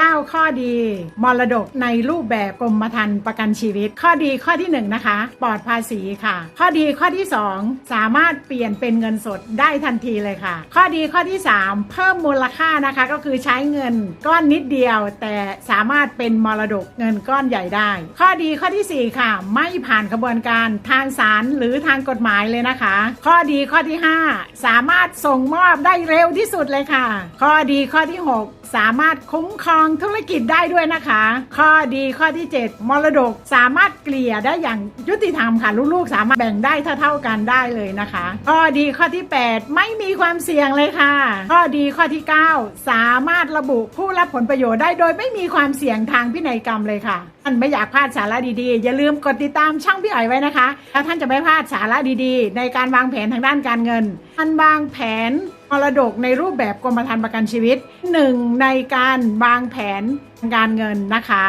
9 ข้อดี มรดกในรูปแบบกรมธรรม์ประกันชีวิต ข้อดีข้อที่ 1 นะคะ ปลอดภาษีค่ะ ข้อดีข้อที่ 2 สามารถเปลี่ยนเป็นเงินสดได้ทันทีเลยค่ะ ข้อดีข้อที่ 3 เพิ่มมูลค่านะคะก็คือใช้เงินก้อนนิดเดียว แต่สามารถเป็นมรดกเงินก้อนใหญ่ได้ ข้อดีข้อทีสี่4 ค่ะ ไม่ผ่านกระบวนการทางศาลหรือทางกฎหมายเลยนะคะ ข้อดีข้อที่ 5 สามารถส่งมอบได้เร็วที่สุดเลยค่ะ ข้อดีข้อที่ 6 สามารถคุ้มครองธุรกิจได้ด้วยนะคะ ข้อดีข้อที่ 7 มรดกสามารถเกลี่ยได้อย่างยุติธรรมค่ะลูกๆ สามารถแบ่งได้เท่าๆกันได้เลยนะคะ ข้อดีข้อที่ 8 ไม่มีความเสี่ยงเลยค่ะ ข้อดีข้อที่ 9 สามารถระบุผู้รับผลประโยชน์ได้โดยไม่มีความเสี่ยงทางพินัยกรรมเลยค่ะท่านไม่อยากพลาดสาระดีๆ อย่าลืมกดติดตามช่องพี่อ๋อยไว้นะคะ แล้วท่านจะไม่พลาดสาระดีๆ ในการวางแผนทางด้านการเงินท่านวางแผน มรดกในรูปแบบกรมธรรม์ประกันชีวิตหนึ่งในการวางแผนการเงินนะคะ